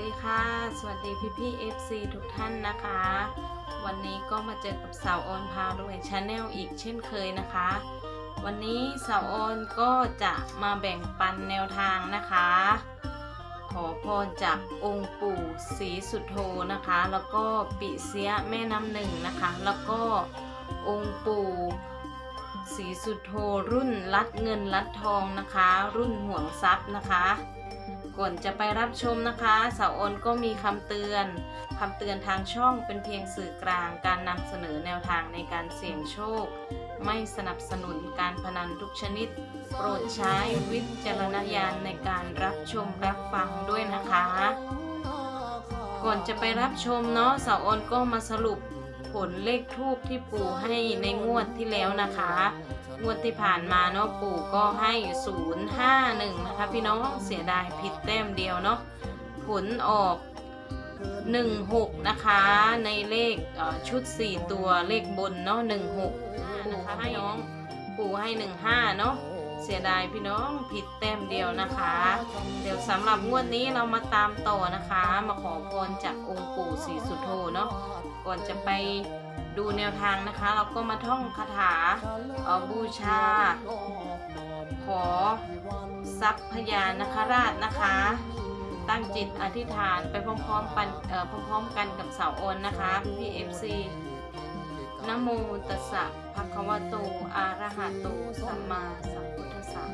ดีค่ะ สวัสดีพี่พี่ๆ FC ทุกท่านนะคะ วันนี้ก็มาเจอกับสาวออนพารวยชาแนลอีกเช่นเคยนะคะ วันนี้สาวออนก็จะมาแบ่งปันแนวทางนะคะ ขอพรจากองค์ปู่ศรีสุโธนะคะ แล้วก็ปิเสียแม่น้ำหนึ่งนะคะ แล้วก็องค์ปู่ศรีสุโธรุ่นรัดเงินรัดทองนะคะ รุ่นห่วงทรัพย์นะคะ ก่อนจะไปรับชมนะคะสาวออนก็มีคำเตือนคำเตือนทางช่องเป็นเพียงสื่อกลาง การนำเสนอแนวทางในการเสี่ยงโชค ไม่สนับสนุนการพนันทุกชนิด โปรดใช้วิจารณญาณในการรับชมรับฟังด้วยนะคะ ก่อนจะไปรับชมเนาะสาวออนก็มาสรุป ผลเลขทูบที่ปู่ให้ในงวดที่แล้วนะคะ งวดที่ผ่านมาเนาะปู่ก็ให้ 051 นะคะ พี่น้องเสียดายผิดแต้มเดียวเนาะผลออก 16 นะคะ ในเลขชุด 4 ตัวเลขบนเนาะ16 นะคะพี่น้องปู่ให้ 15 เนาะ เสียดายพี่น้องผิดแต้มเดียวนะคะ เดี๋ยวสำหรับงวดนี้เรามาตามต่อนะคะ มาขอพรจากองค์ปู่ศรีสุโธเนาะก่อนจะไปดูแนวทางนะคะ เราก็มาท่องคาถาบูชา ขอทรัพย์พญานคราชนะคะ ตั้งจิตอธิษฐานไปพร้อมๆกันเอ่อพร้อมๆกันกับเสาวโอนนะคะพี่เอฟซีนะโมตัสสะภะคะวะโต อะระหะโต สัมมาสัมพุทธะ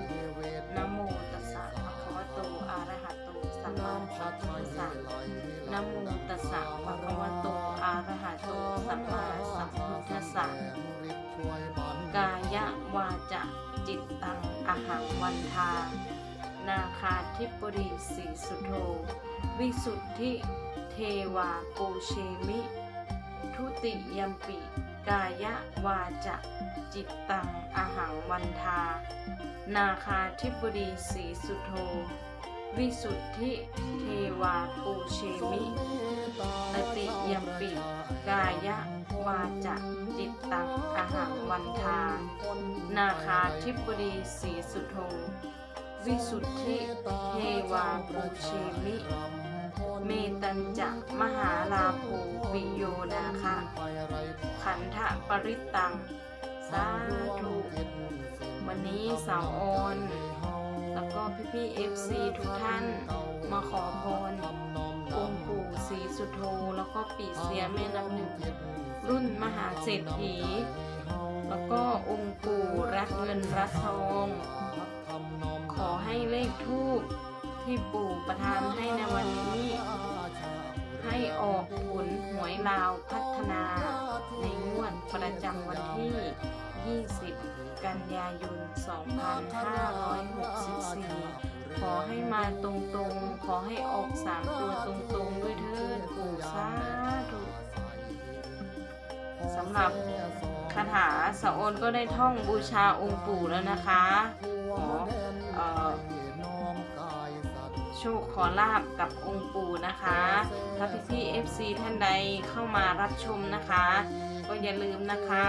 นะโมตัสสะภะคะวะโตอะระหะโตสัมมาสัมพุทธัสสะนะโมตัสสะภะคะวะโตอะระหะโตสัมมาสัมพุทธัสสะกายะวาจะจิตตังอหังวันทา นาคาธิปรีสีสุโธ วิสุทธิเทวาปูเชมิ ติยัมปิ กายะวาจะจิตตังอหังวันทา นาคาธิปรีสีสุโธ วิสุทธิเทวาปูเชมิตติยัมปิ กายะวาจะจิตตังอหังวันทา นาคาธิปดีสีสุโธ วิสุทธิเทวาปูเชมิ เมตัญจะมหาลาโภปิโยนาคะขันธปริตตัง สาธุ วันนี้สาวออน แล้วก็พี่พี่เอฟซีทุกท่าน มาขอพรองค์ปู่ศรีสุโธแล้วก็ปีเสียแม่น้ำหนึ่ง รุ่นมหาเศรษฐี แล้วก็องค์ปู่รักเงินรักทอง ขอให้เลขทูป ที่ปู่ประทานให้ในวันนี้ ให้ออกผลหวยลาวพัฒนา ในงวดประจำวันที่ 20 กันยายน 2564 ขอให้มาตรงๆ ขอให้ออกสามตัวตรงๆ ด้วยเถิดปู่สาธุสำหรับคาถาสะโอนก็ได้ท่องบูชาองค์ปู่แล้วนะคะ โชคขอลาบกับองค์ปู่นะคะถ้าพี่พี่ๆ FC ท่านใดเข้ามารับชมนะคะ ก็อย่าลืมนะคะ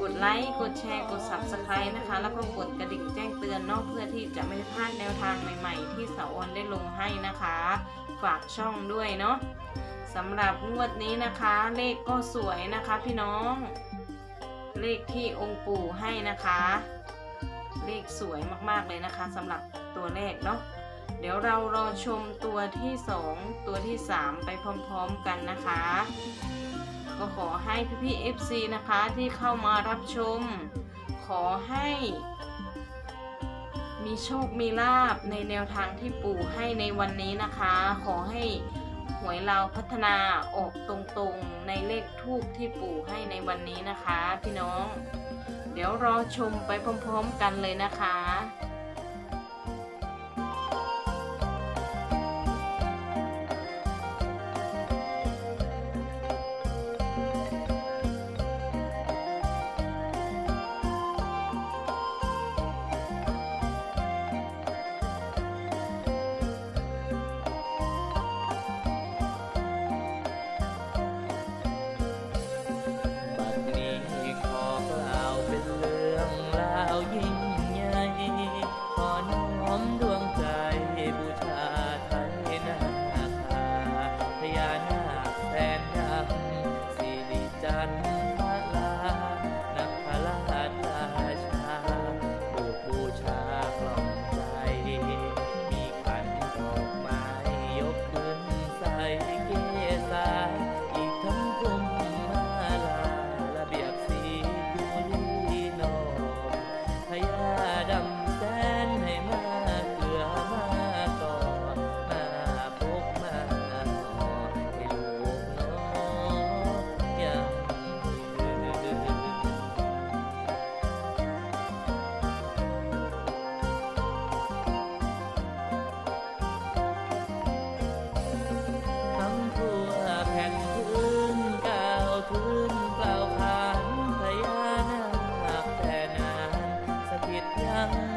กดไลค์กดแชร์กด Subscribe นะคะ แล้วก็กดกระดิ่งแจ้งเตือนเนอกเพื่อที่จะไม่พลาดแนวทางใหม่ ๆ ที่สาวออนได้ลงให้นะคะ ฝากช่องด้วยเนาะสำหรับงวดนี้นะคะ เลขก็สวยนะคะพี่น้อง เลขที่องค์ปู่ให้นะคะ เลขสวยมากๆเลยนะคะสำหรับตัวเลขเนาะ เดี๋ยวเรารอชมตัวที่ 2 ตัวที่ 3 ไปพร้อมๆกันนะคะ ก็ขอให้พี่ๆ FC นะคะที่เข้ามารับชม ขอให้มีโชคมีลาบในแนวทางที่ปู่ให้ในวันนี้นะคะ ขอให้หวยเราพัฒนาออกตรงๆในเลขทูบที่ปู่ให้ในวันนี้นะคะ พี่น้อง เดี๋ยวรอชมไปพร้อมๆกันเลยนะคะ 음